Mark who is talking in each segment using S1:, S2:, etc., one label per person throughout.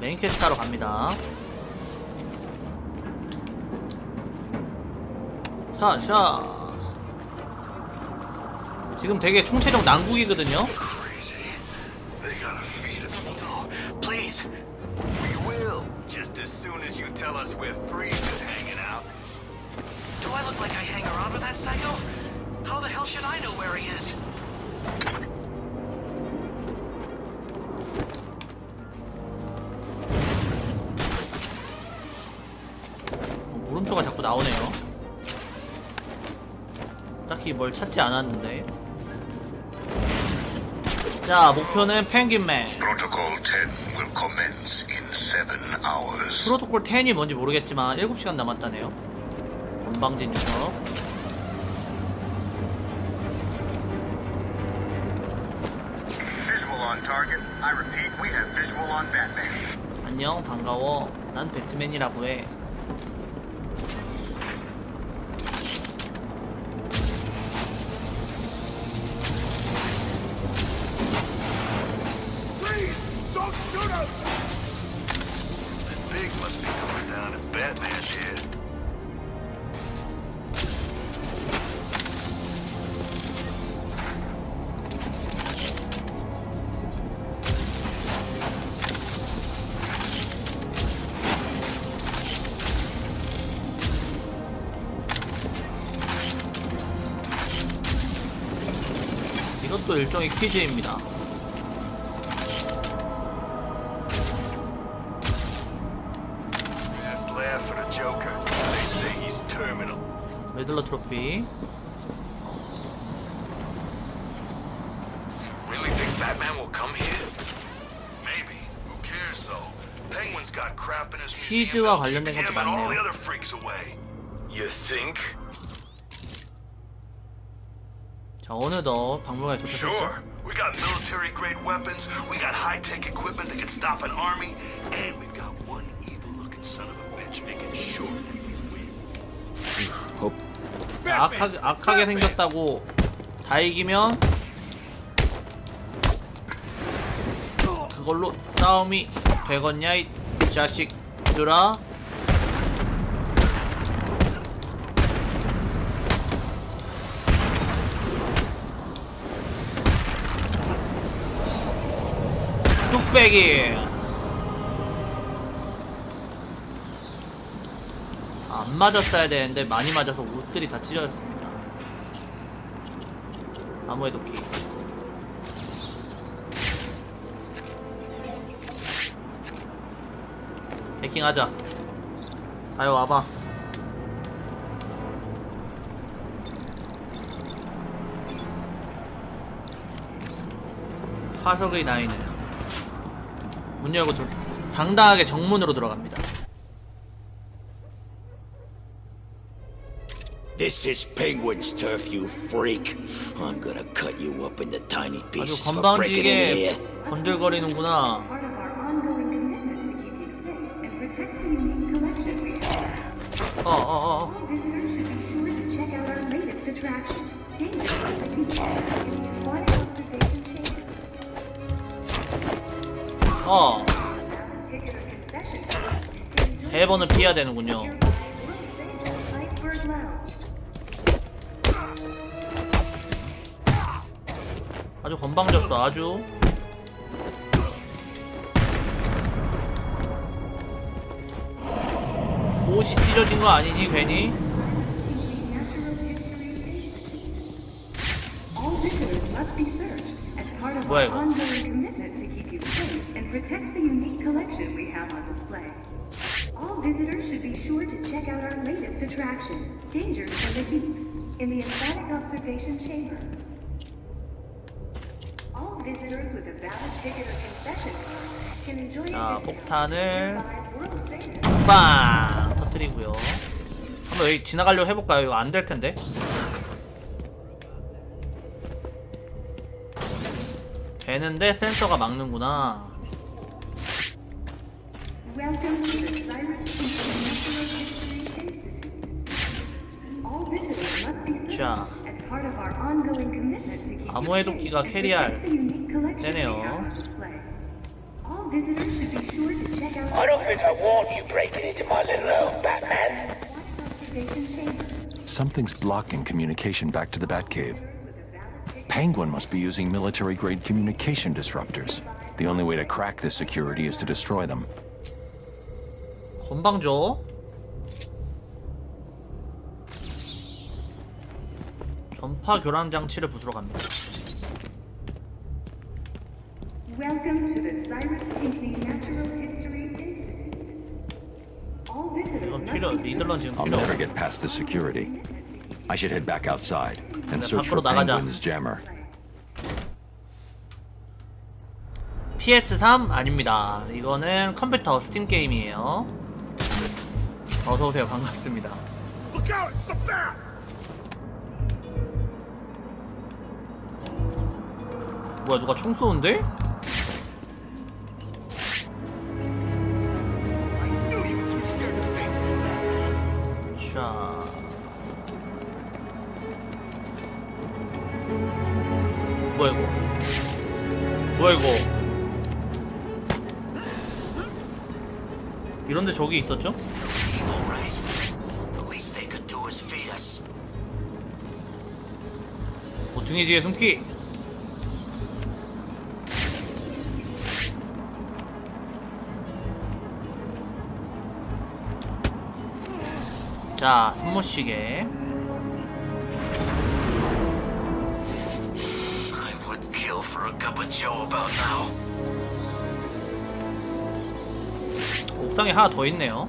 S1: 메인 퀘스트 하러 갑니다. 샤, 샤. 지금 되게 총체적 난국이거든요. 뭘 찾지 않았는데. 자, 목표는 펭귄맨.
S2: Protocol 10 will commence in seven hours.
S1: 프로토콜 10이 뭔지 모르겠지만 7시간 남았다네요. 건방진 녀석. 안녕, 반가워. 난 배트맨이라고 해. 이것도 일종의 퀴즈입니다. 레들러 트로피.
S3: Really think Batman will come here? Maybe. Who cares though? Penguin's got crap in his museum
S1: 퀴즈와 관련된 것도 많네요.
S3: You think?
S1: 자, 어느덧 박물관에 도착했죠.
S3: Sure. We got military grade weapons, we got high tech equipment that can stop an army, and we've got one evil looking son of a bitch making sure that we win.
S1: 자, 악하게, 악하게 생겼다고 다 이기면 그걸로 싸움이 되겠냐 이 자식들아 뚝배기 안 맞았어야 되는데 많이 맞아서 옷들이 다 찢어졌습니다. 나무의 도끼. 해킹하자. 가요 와봐. 화석의 나이는 문 열고 들- 당당하게 정문으로 들어갑니다.
S4: This is Penguin's turf, you freak. I'm gonna cut you up into tiny
S1: 아주
S4: pieces for breaking in here.
S1: 건방지게 건들거리는구나.
S5: part of our
S1: 어. 세 번을 피해야 되는군요. 아주 건방졌어, 아주. 옷이 찢어진 거 아니니, 괜히?
S5: Natural History Institute. All visitors must be searched as part of
S1: 뭐야,
S5: our
S1: 이거?
S5: ongoing commitment to keep you safe and protect the unique collection we have on display. All visitors should be sure to check out our latest attraction, Dangers from the Deep, in the Aquatic Observation Chamber. All visitors with a valid ticket or concession card can enjoy
S1: 자,
S5: a discount
S1: 폭탄을
S5: by world-famous
S1: 빵! 터뜨리고요. 한번 여기 지나가려고 해볼까요? 이거 안 될 텐데. 되는데 센서가 막는구나.
S5: Welcome to the Cyrus International History Institute. All visitors must be searched
S1: 자.
S5: as part of our ongoing commitment to keep
S1: 암호의 도끼가 캐리할
S5: protect the unique collection we
S1: 되네요.
S6: I don't think I want you breaking into my little home, Batman.
S7: Something's blocking communication back to the Batcave. Penguin must be using military grade communication disruptors. The only way to crack this security is to destroy them.
S1: 건방져. 전파 교란 장치를 부수러 갑니다.
S5: Welcome to the Cyrus Pinckney Natural History Institute. All visitors
S1: 이건
S5: must
S1: 필요,
S5: be
S1: 리들런 지금
S7: I'll
S1: 필요
S7: never
S1: 없어.
S7: get past the security. I should head back outside And
S1: 네,
S7: search for
S1: 밖으로 나가자.
S7: Penguin's jammer.
S1: PS3 아닙니다. 이거는 컴퓨터 스팀 게임이에요. 어서 오세요. 반갑습니다. 뭐야 누가 총 쏘는데? 저기 있었죠? 보통이 뒤에 숨기. 자, 손모시계. 옥상에 하나 더 있네요.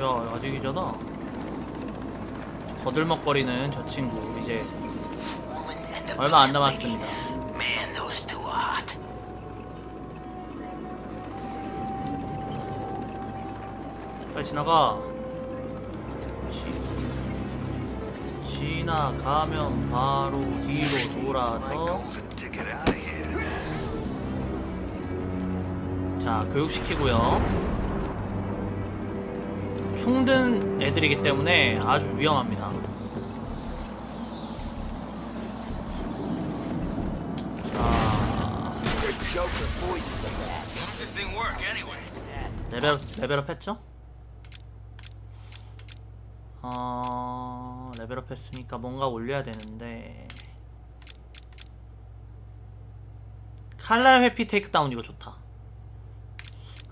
S1: 야, 아직이잖아. 거들먹거리는 저 친구 이제 얼마 안. 남았습니다. 빨리 지나가. 지나가면 바로 뒤로 돌아서. 자 교육시키고요. 총든 애들이기 때문에 아주 위험합니다. 자? 레벨 레벨업 했죠? 어 레벨업 했으니까 뭔가 올려야 되는데 칼날 회피 테이크다운 이거 좋다.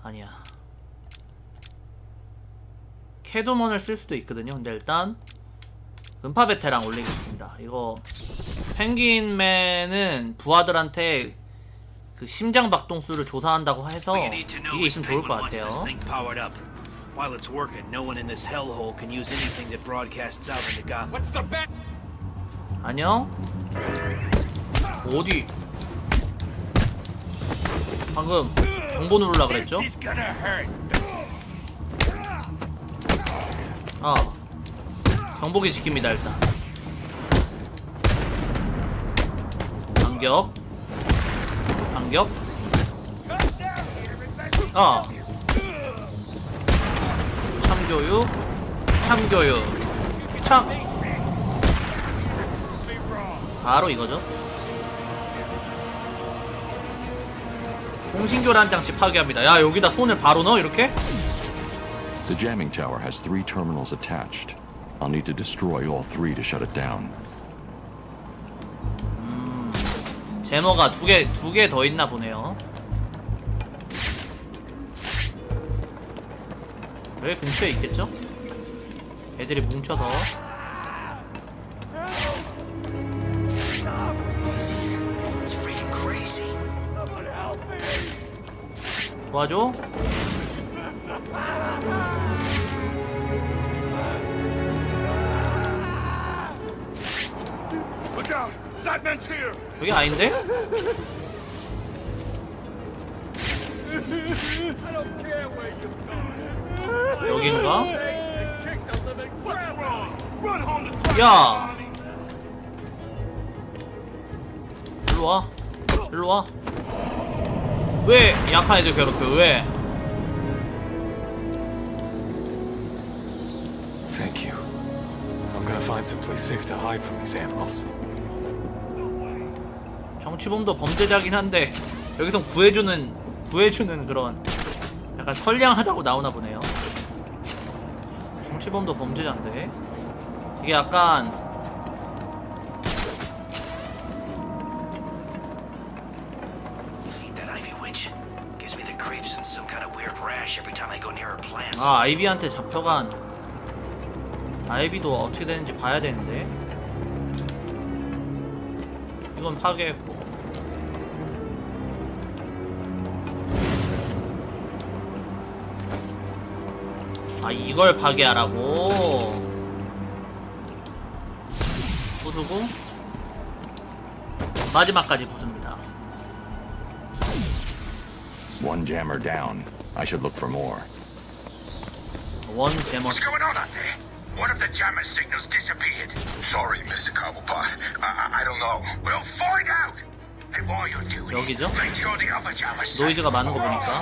S1: 아니야. 캐두먼을 쓸 수도 있거든요. 근데 일단 음파 베테랑 올리겠습니다. 이거 펭귄맨은 부하들한테 그 심장 박동수를 조사한다고 해서 이게 있으면 좋을 것 같아요.
S8: While it's working, no one in this hellhole can use anything that broadcasts out into Gotham. What's the bet?
S1: 안녕? 어디? 방금 정보 누르라 그랬죠?
S8: This is gonna hurt.
S1: 아 정보기 지킵니다 일단 반격 반격 아 참교육 참교육 참 바로 이거죠 통신교란 장치 파괴합니다 야 여기다 손을 바로 넣어 이렇게?
S7: The jamming tower has three terminals attached. I'll need to destroy all three to shut it down.
S1: 제모가 두 개 두 개 더 있나 보네요. 여기 근처에 있겠죠? 애들이 뭉쳐서. 도와줘. 여기 아닌데?
S3: Try
S1: 야! 일로 와. 일로 와. 왜 약한 애들 괴롭혀? 왜?
S7: Thank you. I'm gonna find
S9: someplace safe to hide from these animals.
S1: 정치범도 범죄자긴 한데 여기서 구해주는 구해주는 그런 약간 선량하다고 나오나 보네요. 정치범도 범죄자인데 이게 약간. 아 아이비한테 잡혀간 아이비도 어떻게 되는지 봐야 되는데 이건 파괴했고 아 이걸 파괴하라고 부수고 마지막까지 부숩니다
S7: One jammer down. I should look for more.
S1: 원 제머
S2: What's going on out there? One of the jammer signals disappeared. Sorry, Mr. Cobblepot. I, I, I don't know. We'll find out. And while you're doing
S1: 여기죠?
S2: it, make sure the other jammer's safe.
S1: 노이즈가 많은 거 보니까.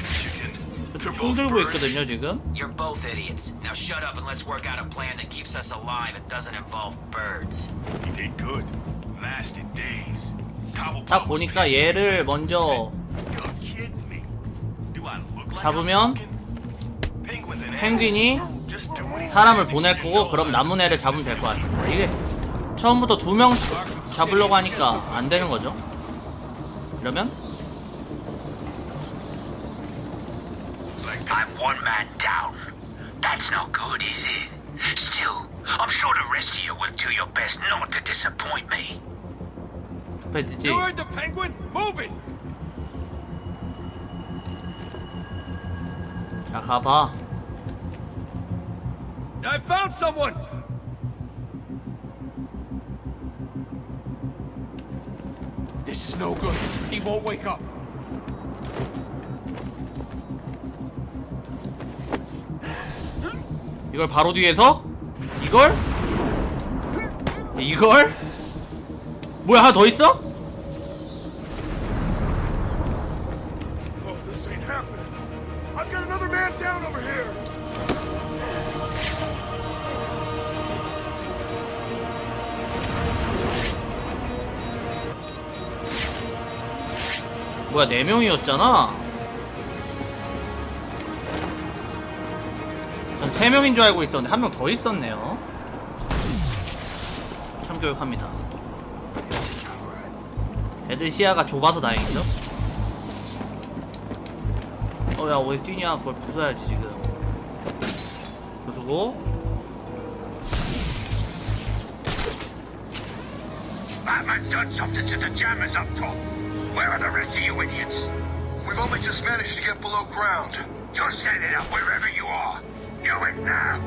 S1: 총 들고. 있거든요 지금
S8: You're both idiots. Now shut up and let's work out a plan that keeps us alive and doesn't involve birds.
S3: He did good. Lasted days.
S1: 딱 보니까. 얘를 먼저
S3: You're kidding me. Do I look like
S1: 잡으면 펭귄이
S3: animal. Just do what he
S1: 사람을. 보낼 거고 그럼 남은 애를 잡으면 될 것 같습니다 이게 처음부터 두 명 잡으려고 하니까 안 되는 거죠 이러면
S2: one man down. That's not good, is it? Still, I'm sure the rest of you will do your best not to disappoint me.
S1: But did you...
S9: You heard the penguin? Move it! I found someone! This is no good. He won't wake up.
S1: 이걸 바로 뒤에서 이걸 이걸 뭐야 하나 더 있어?
S9: Oh.
S1: 뭐야 네 명이었잖아. 세 명인 줄 알고 있었는데 한 명 더 있었네요. 참교육합니다. 애들 시야가 좁아서 다행이죠. 어야 어디 뛰냐 그걸 부숴야지 지금. 부수고
S2: Batman's done something to the jammers up top. Where are the rest of you idiots? We've only just managed to get below ground. Just set it up wherever you are. Do it now.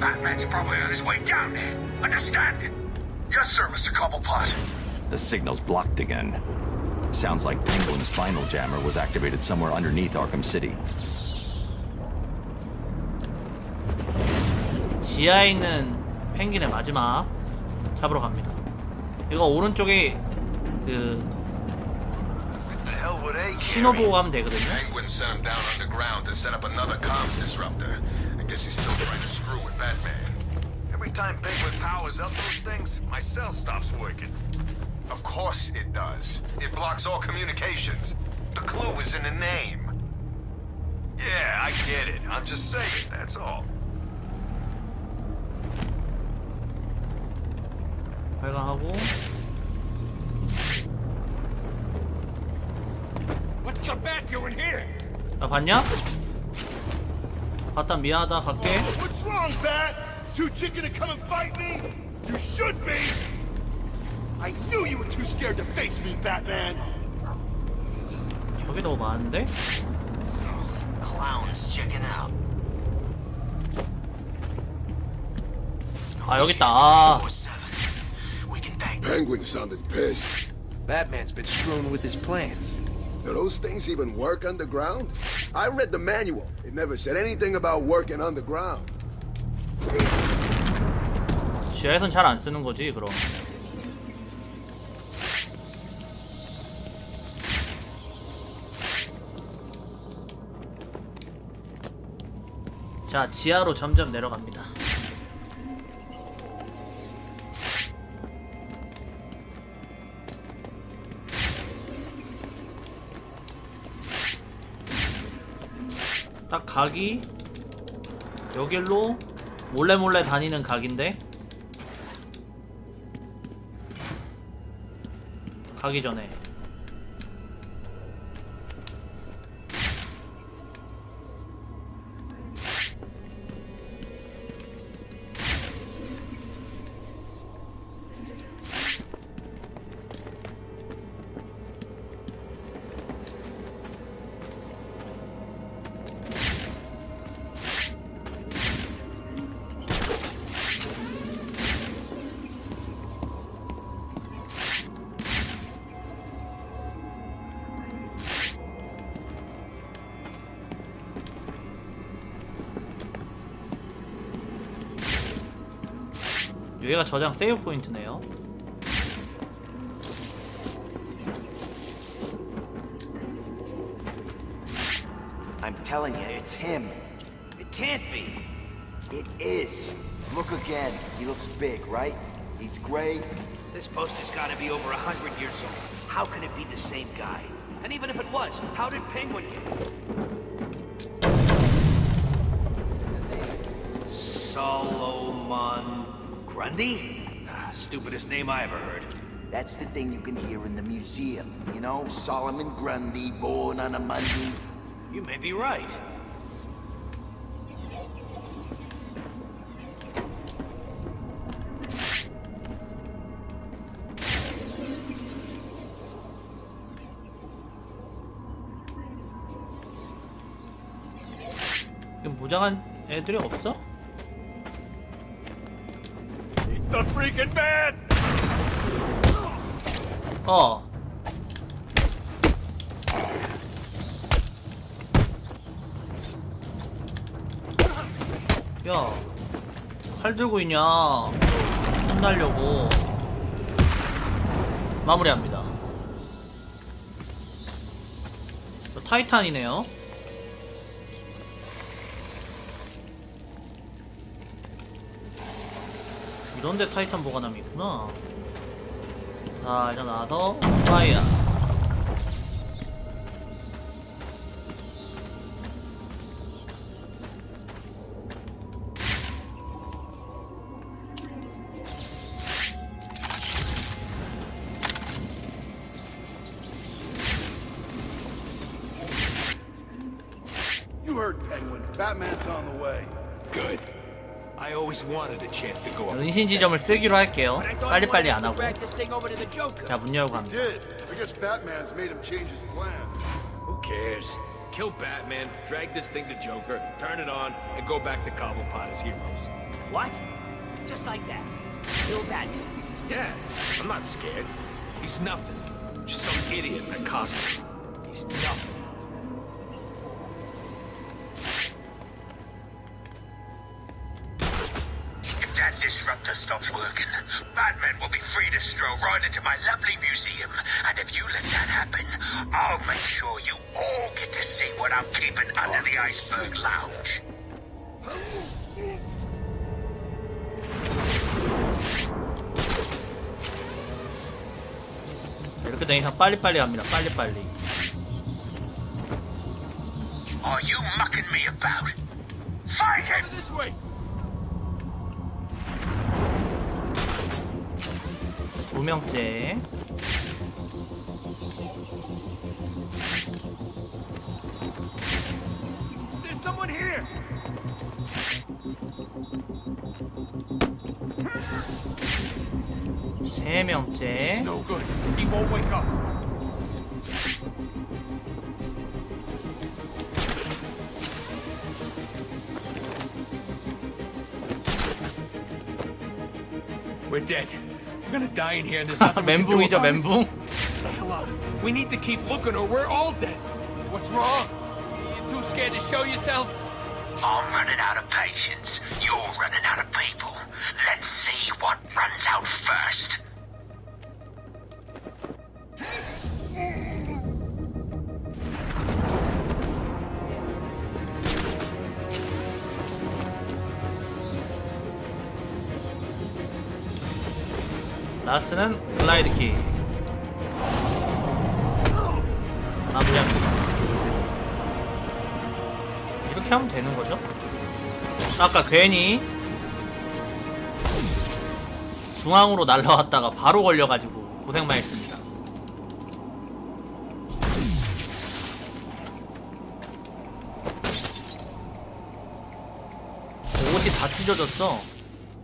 S2: Batman's probably on his way down there. Understand? Yes, sir, Mr. Cobblepot.
S7: The signal's blocked again. Sounds like Penguin's final jammer was activated somewhere underneath Arkham City.
S1: 지하에 있는 펭귄의 마지막 잡으러 갑니다. 이거 오른쪽에 그
S3: The hell would they
S1: 신호
S3: carry?
S1: 보고 가면 되거든요.
S10: Penguin sent him down underground to set up another comms disruptor. I guess he's still trying to screw with Batman.
S3: Every time Penguin powers up those things, my cell stops working.
S10: Of course it does. It blocks all communications. The clue is in the name.
S3: Yeah, I get it. I'm just saying, that's all.
S1: 발광하고
S9: What's the bat doing here?
S1: 야 봤냐? 봤다 미안하다 갈게.
S9: What's wrong, Bat? Too chicken to come and fight me? You should be! I knew you were too scared to face me, Batman!
S1: 저게 너무 많은데?
S4: Clowns checking out.
S1: 아 여기 있다. 아,
S3: 4-7. We can thank
S4: Penguin sounded pissed.
S8: Batman's been screwing with his plans.
S4: Do those things even work underground? I read the manual. It never said anything about working underground.
S1: 지하에선 잘 안 쓰는 거지 그럼. 자 지하로 점점 내려갑니다. 각이 여길로 몰래 몰래 다니는 각인데? 가기 전에 여기가 저장 세이브 포인트네요.
S11: I'm telling you, it's him.
S8: It can't be.
S11: It is. Look again. He looks big, right? He's gray.
S8: This poster's gotta be over a hundred years old. How can it be the same guy? And even if it was, how did Penguin get Solomon Grundy? Ah, stupidest name I ever heard.
S11: That's the thing you can hear in the museum. You know, Solomon Grundy, born on a Monday.
S8: You may be right.
S1: 무장한 애들이 없어?
S9: The freaking man!
S1: 어. 야, 칼 들고 있냐? 혼나려고. 마무리합니다. 저 타이탄이네요. 이런데 타이탄 보관함이 있구나. 자, 이제 나와서 파이어.
S8: to go up.
S1: 은신 지점을 쓰기로 할게요. 빨리빨리 안 하고.
S8: Drag this thing over to the Joker.
S1: 자, 문 열고 갑니다.
S9: Did. I guess Batman's made him change his plans.
S8: Who cares? Kill Batman, drag this thing to Joker, turn it on, and go back to Cobblepot as heroes.
S12: What? Just like that. Kill Batman.
S8: Yeah, I'm not scared. He's nothing. Just some idiot in a costume. He's nothing.
S2: Batman will be free to stroll right into my lovely museum. And if you let that happen, I'll make sure you all get to see what I'm keeping under the Iceberg Lounge.
S1: 이렇게 되니까 빨리빨리 갑니다. 빨리빨리.
S2: Are you mucking me about? Fight him!
S8: This way!
S1: 두 명째. 세 명째.
S13: We're dead. We're gonna die in here and there's nothing we can do
S1: 멘붕이죠
S13: about it.
S1: 멘붕
S13: the hell up. We need to keep looking or we're all dead. What's wrong? You too scared to show yourself?
S2: I'm running out of patience. You're running out of
S1: 라스트는 글라이드 키 마무리합니다 이렇게 하면 되는 거죠? 아까 괜히 중앙으로 날라왔다가 바로 걸려가지고 고생만 했습니다 옷이 다 찢어졌어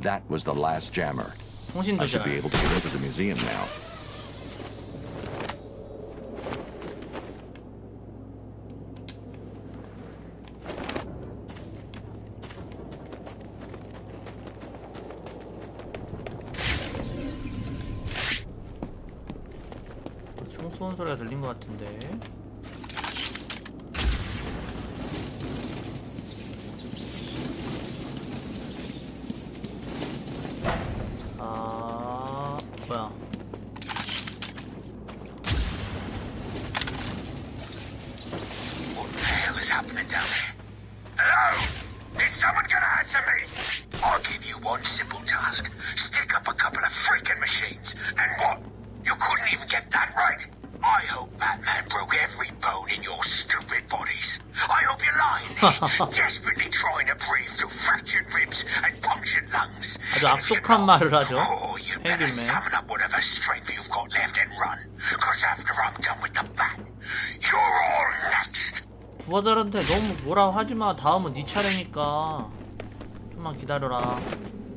S7: That was the last jammer.
S1: 통신도
S7: I should be
S1: 잘
S7: able to get into the museum now.
S1: 총 쏘는 소리가 들린 것 같은데
S2: desperately trying to breathe through fractured ribs and punctured lungs.
S1: 아주 악독한 말을 하죠
S2: Oh, you better summon up whatever strength you've got left and run. Cause after I'm done with the bat, you're all next.
S1: 부하들한테 너무 뭐라 하지 마 다음은 네 차례니까 좀만 기다려라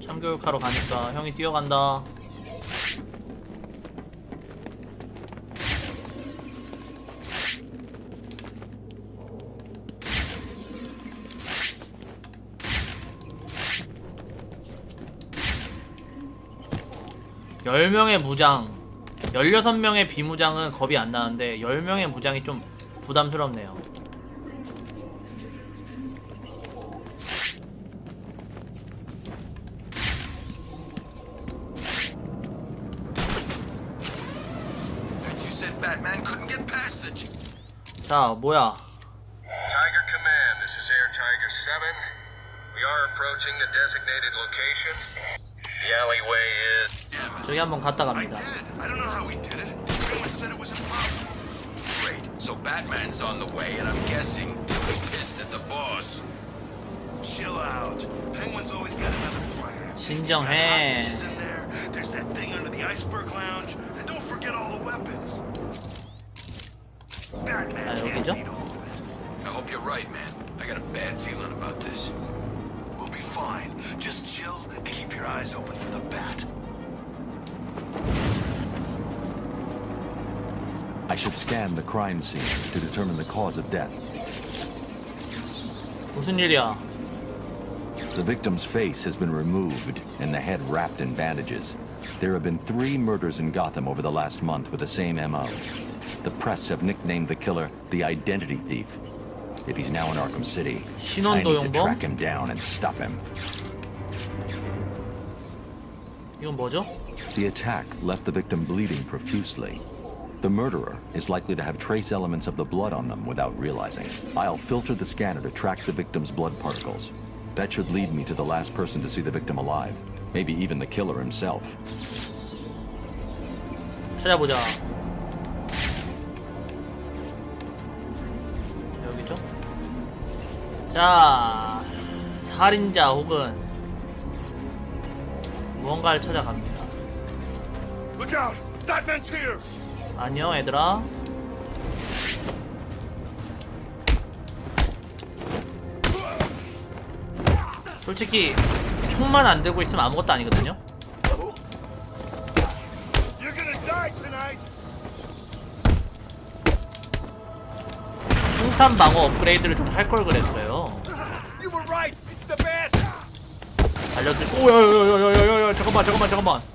S1: 참교육하러 가니까 형이 뛰어간다 열명의 무장 16명의 비무장은 겁이 안 나는데 10명의 무장이 좀 부담스럽네요 자 뭐야
S10: Tiger Command, this is Air Tiger 7. We are approaching the designated location. The alleyway is...
S1: 저기 한번 갔다 갑니다
S3: I don't know how we did it. Everyone said it was impossible.
S10: Great. So Batman's on the way, and I'm guessing he'll be pissed at the boss.
S3: Chill out. Penguin's always got another plan.
S1: 진정해
S3: Hostages in there. There's that thing under the iceberg lounge. And don't forget all the weapons. Batman
S1: 자
S3: can't
S1: 여기죠?
S3: beat all of it.
S10: I hope you're right, man. I got a bad feeling about this.
S3: We'll be fine. Just chill and keep your eyes open for the bat.
S7: I should scan the crime scene to determine the cause of death.
S1: 무슨 일이야
S7: The victim's face has been removed and the head wrapped in bandages. There have been three murders in Gotham over the last month with the same MO. The press have nicknamed the killer the Identity Thief. If he's now in Arkham City, I need to
S1: 신원도용범?
S7: track him down and stop him.
S1: 이건 뭐죠?
S7: The attack left the victim bleeding profusely. The murderer is likely to have trace elements of the blood on them without realizing. I'll filter the scanner to track the victim's blood particles. That should lead me to the last person to see the victim alive. Maybe even the killer himself.
S1: 찾아보자 자 살인자 혹은 무언가를 찾아갑니다
S9: Look out! Batman's here!
S1: 안녕 얘들아 솔직히 총만 안 들고 있으면 아무것도 아니거든요
S9: You're gonna die tonight!
S1: 총탄 방어 업그레이드를 좀 할 걸 그랬어요 달려들 오야야야야야야야 잠깐만 잠깐만 잠깐만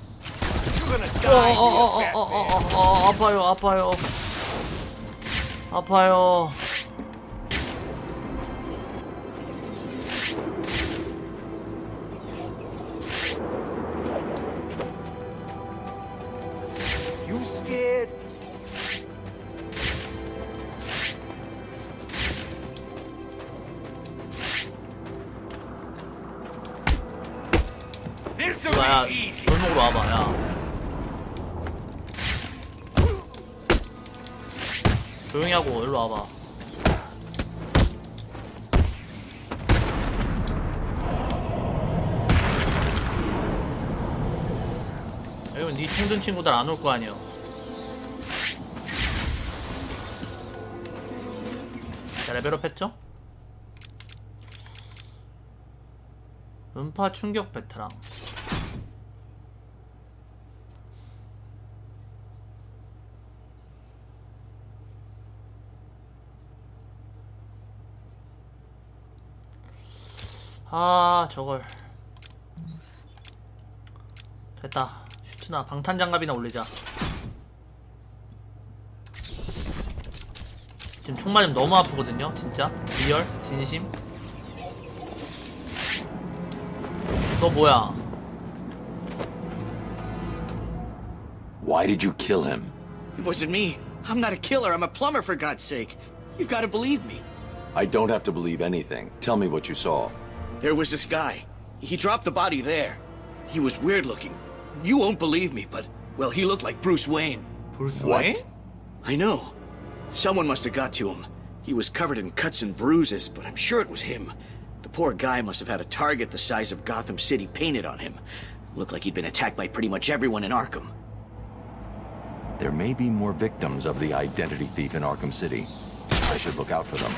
S8: gonna die. here, Batman.
S1: 어어어어어어 아파요 아파요 아파요 이건 네 충전 친구들 안 올 거 아니야 자 레벨업 했죠? 음파 충격 베테랑. 아 저걸. 됐다 슈트나 방탄장갑이나 올리자 지금 총 맞으면 너무 아프거든요 진짜 리얼 진심 너 뭐야
S7: Why did you kill him?
S14: It wasn't me. I'm not a killer. I'm a plumber, for God's sake. You've got to believe me.
S7: I don't have to believe anything. Tell me what you saw.
S14: There was this guy. He dropped the body there. He was weird looking. You won't believe me, but, well, he looked like Bruce Wayne.
S1: Bruce
S7: what?
S1: Wayne?
S14: I know. Someone must have got to him. He was covered in cuts and bruises, but I'm sure it was him. The poor guy must have had a target the size of Gotham City painted on him. Looked like he'd been attacked by pretty much everyone in Arkham.
S7: There may be more victims of the identity thief in Arkham City. I should look out for them.